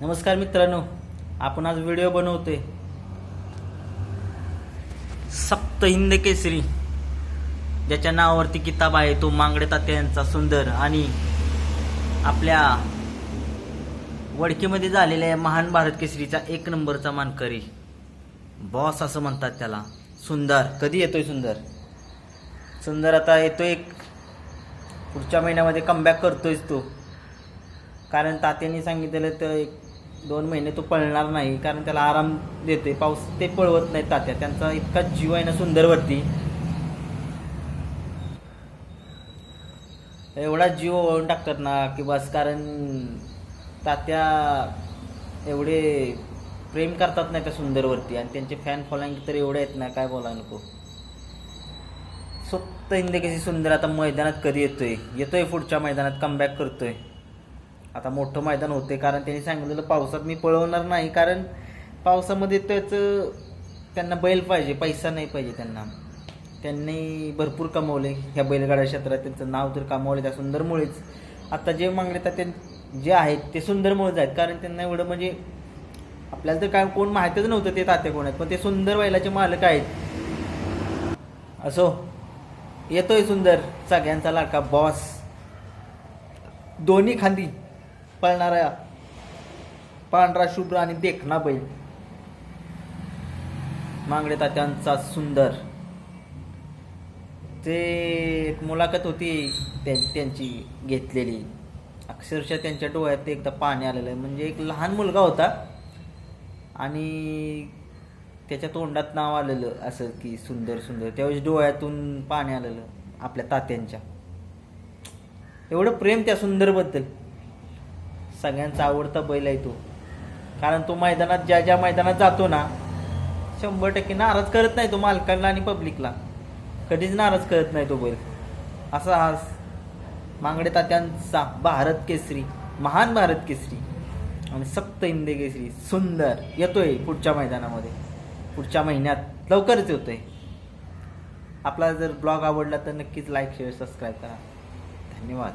नमस्कार मित्रांनो आपण आज व्हिडिओ बनवतोय. सप्त हिंद केसरी ज्याच्या नावावरती किताब आहे तो मांगडे तात्यांचा सुंदर आणि आपल्या वडकीमध्ये झालेल्या आहे महान भारत केसरीचा एक नंबरचा मानकरी. बॉस असं म्हणतात त्याला. सुंदर. कधी येतोय सुंदर? सुंदर आता येतोय पुढच्या महिन्यामध्ये कमबॅक करतोयच तो. कारण तात्यांनी सांगितलेलं तर एक दोन महिने तो पळणार नाही कारण त्याला आराम देते. पाऊस ते पळवत नाही तात्या. त्यांचा इतका जीव आहे ना सुंदरवरती. एवढा जीव ओळून टाकतात ना की बस कारण तात्या एवढे प्रेम करतात ना त्या सुंदरवरती आणि त्यांचे फॅन फॉलोइंग तर एवढे आहेत ना काय बोला नको. स्वप्त इंदे कशी सुंदर आता मैदानात कधी येतोय? येतोय पुढच्या मैदानात कमबॅक करतोय. आता मोठं मैदान होते कारण त्यांनी सांगितलेलं पावसात मी पळवणार नाही कारण पावसामध्ये त्याचं त्यांना बैल पाहिजे पैसा नाही पाहिजे त्यांना. त्यांनी भरपूर कमवले ह्या बैलगाड्या क्षेत्रात त्यांचं नाव तर कमावले त्या सुंदरमुळेच आता जे मागले तर ते जे आहेत ते सुंदरमुळेच आहेत कारण त्यांना एवढं म्हणजे आपल्याला तर काय कोण माहीतच नव्हतं ते तात्या कोण आहेत पण ते सुंदर बैलाचे मालक आहेत. असो येतोय सुंदर सगळ्यांचा लाडका बॉस दोन्ही खांदी. पळणारा पांढरा शुभ्र आणि देखणा बैल. मांगडे तात्यांचा सुंदर. ते एक मुलाखत होती त्यां- त्यांची घेतलेली. अक्षरशः त्यांच्या डोळ्यात एकदा पाणी आलेलं आहे. म्हणजे एक लहान मुलगा होता आणि त्याच्या तोंडात नाव आलेलं असं की सुंदर सुंदर. त्यावेळेस डोळ्यातून पाणी आलेलं आपल्या तात्यांच्या. एवढं प्रेम त्या सुंदरबद्दल. सगळ्यांचा आवडता बैल आहे तो. कारण तो मैदानात ज्या ज्या मैदानात जातो ना शंभर टक्के नाराज करत नाही तो मालकांना आणि पब्लिकला कधीच नाराज करत नाही तो बैल. असा हा मांगडे तात्यांचा भारत केसरी महान भारत केसरी आणि सप्त इंदे केसरी सुंदर येतोय पुढच्या मैदानामध्ये. पुढच्या महिन्यात लवकरच येतोय. आपला जर ब्लॉग आवडला तर नक्कीच लाईक शेअर सबस्क्राईब करा. धन्यवाद.